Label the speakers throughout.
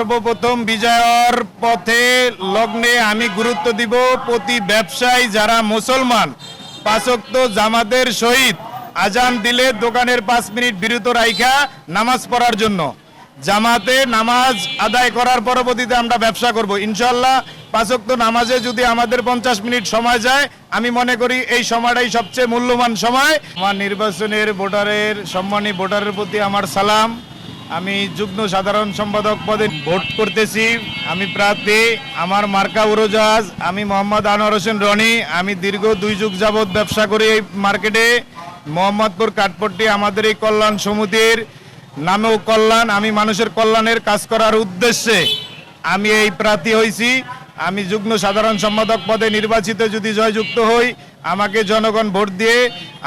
Speaker 1: সর্বপ্রথম বিজয়ের পথে লগ্নে আমি গুরুত্ব দিব প্রতি ব্যবসায়ী যারা মুসলমান। পাঁচক্ত জামাতের সহিত আজান দিলে দোকানের পাঁচ মিনিট বিরত রাইখা নামাজ পড়ার জন্য। জামাতে নামাজ আদায় করার পরবর্তীতে আমরা ব্যবসা করব। ইনশাল্লাহ পাঁচক্ত নামাজে যদি আমাদের পঞ্চাশ মিনিট সময় যায়, আমি মনে করি এই সময়টাই সবচেয়ে মূল্যবান সময়। আমার নির্বাচনের ভোটারের, সম্মানী ভোটারের প্রতি আমার সালাম। আমি যুগ্ম সাধারণ সম্পাদক পদে ভোট করতেছি। আমি প্রার্থী, আমার মার্কা উড়োজাহাজ, আমি মোহাম্মদ আনোয়ার হোসেন রনি, আমি দীর্ঘ দুই যুগ যাবৎ ব্যবসা করি এই মার্কেটে। মোহাম্মদপুর কাঠপট্টি আমাদের এই কল্যাণ সমিতির নামেও কল্যাণ, আমি মানুষের কল্যাণের কাজ করার উদ্দেশ্যে আমি এই প্রার্থী হয়েছি আমি যুগ্ম সাধারণ সম্পাদক পদে নির্বাচিত যদি জয়যুক্ত হই, আমাকে জনগণ ভোট দিয়ে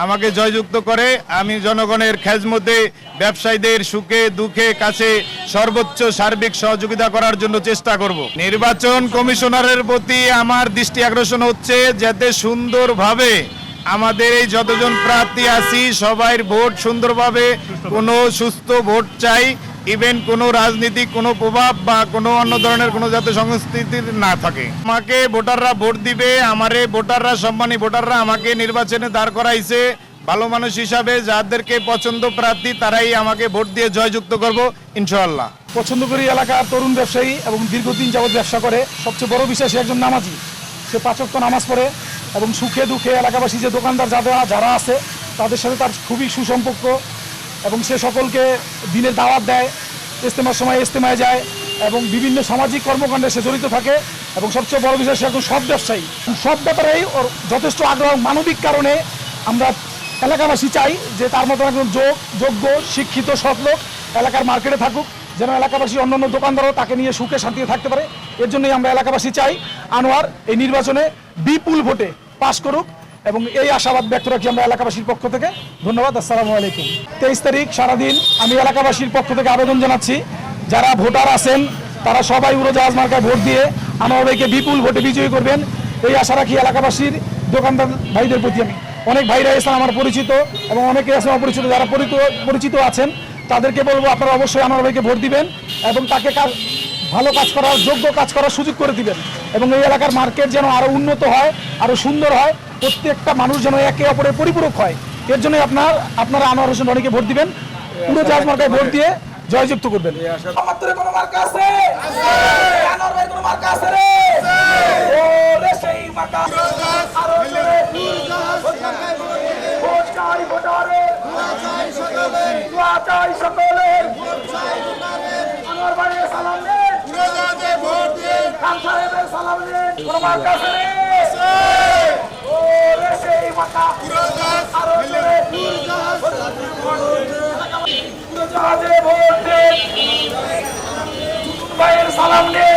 Speaker 1: আমাকে জয়যুক্ত করে, আমি জনগণের খেজমতে ব্যবসায়ীদের সুখে, দুঃখে, কাছে সর্বোচ্চ সার্বিক সহযোগিতা করার জন্য চেষ্টা করব। নির্বাচন কমিশনারের প্রতি আমার দৃষ্টি আকর্ষণ হচ্ছে যাতে সুন্দরভাবে আমাদের এই যতজন প্রার্থী আছি, সবাই ভোট সুন্দরভাবে, কোনো সুস্থ ভোট চাই ইভেন কোনো রাজনীতিক কোনো প্রভাব বা কোনো অন্য ধরনের কোনো যাতে সংস্কৃতি না থাকে। আমাকে ভোটাররা ভোট দিবে, আমারে ভোটাররা সম্মানী ভোটাররা আমাকে নির্বাচনে দাঁড় করাইছে। ভালো মানুষ হিসাবে যাদেরকে পছন্দ প্রার্থী, তারাই আমাকে ভোট দিয়ে জয়যুক্ত করব, ইনশাআল্লাহ।
Speaker 2: পছন্দ করি এলাকার তরুণ ব্যবসায়ী এবং দীর্ঘদিন যাবৎ ব্যবসা করে। সবচেয়ে বড় বিষয় সে একজন নামাজি। সে পাঁচক্ত নামাজ পড়ে এবং সুখে দুঃখে এলাকাবাসী যে দোকানদার যাদের যারা আছে, তাদের সাথে তার খুবই সুসম্পর্ক। এবং সে সকলকে দিনের দাওয়াত দেয়, ইস্তেমার সময় ইজতেমায় যায় এবং বিভিন্ন সামাজিক কর্মকাণ্ডে সে জড়িত থাকে এবং সবচেয়ে বড় বিষয়, সে একজন সৎ ব্যবসায়ী। সব ব্যাপারেই ওর যথেষ্ট আগ্রহ মানবিক কারণে আমরা এলাকাবাসী চাই যে তার মতো একজন যোগ, যোগ্য, শিক্ষিত, সৎ লোক এলাকার মার্কেটে থাকুক, যেন এলাকাবাসী অন্যান্য দোকানদারও তাকে নিয়ে সুখে শান্তিতে থাকতে পারে। এর জন্যই আমরা এলাকাবাসী চাই, আনোয়ার এই নির্বাচনে বিপুল ভোটে পাশ করুক। এবং এই আশাবাদ ব্যক্ত রাখি আমরা এলাকাবাসীর পক্ষ থেকে। ধন্যবাদ, আসসালামু আলাইকুম। তেইশ তারিখ সারাদিন আমি এলাকাবাসীর পক্ষ থেকে আবেদন জানাচ্ছি। যারা ভোটার আছেন, তারা সবাই উড়োজাহাজ মার্কায় ভোট দিয়ে ভাইকে বিপুল ভোটে বিজয়ী করবেন। এই আশা রাখি এলাকাবাসীর, দোকানদার ভাইদের প্রতি আমি। অনেক ভাইরা এসেছেন আমার পরিচিত এবং অনেকে আছেন অপরিচিত যারা পরিচিত- পরিচিত আছেন, তাদেরকে বলব আপনারা অবশ্যই আমার ভাইকে ভোট দিবেন এবং তাকে ভালো কাজ করার, যোগ্য কাজ করার সুযোগ করে দিবেন। এবং এই এলাকার মার্কেট যেন আরও উন্নত হয় আরও সুন্দর হয় প্রত্যেকটা মানুষ যেন একে অপরের পরিপূরক হয়। এর জন্য আপনার আপনারা আনোয়ার হোসেন রনিকে ভোট দিবেন। পুরো জাহাজ মার্কায় ভোট দিয়ে জয়যুক্ত করবেন।
Speaker 3: কোনো মার্কা আছে? আনোয়ার ভাই কোনো মার্কা আছে রে? ও রে সেই মার্কা। আরও জোরে। ভোট চাই ভোটারে। দোয়া চাই সকলের আনোয়ার ভাইয়ের সালাম নেন। সালাম নেন। কোনো মার্কা আছে রে ও রে সেই মার্কা আরও জোরে জাহাজে ভোট দেন ভাইয়ের সালাম নেন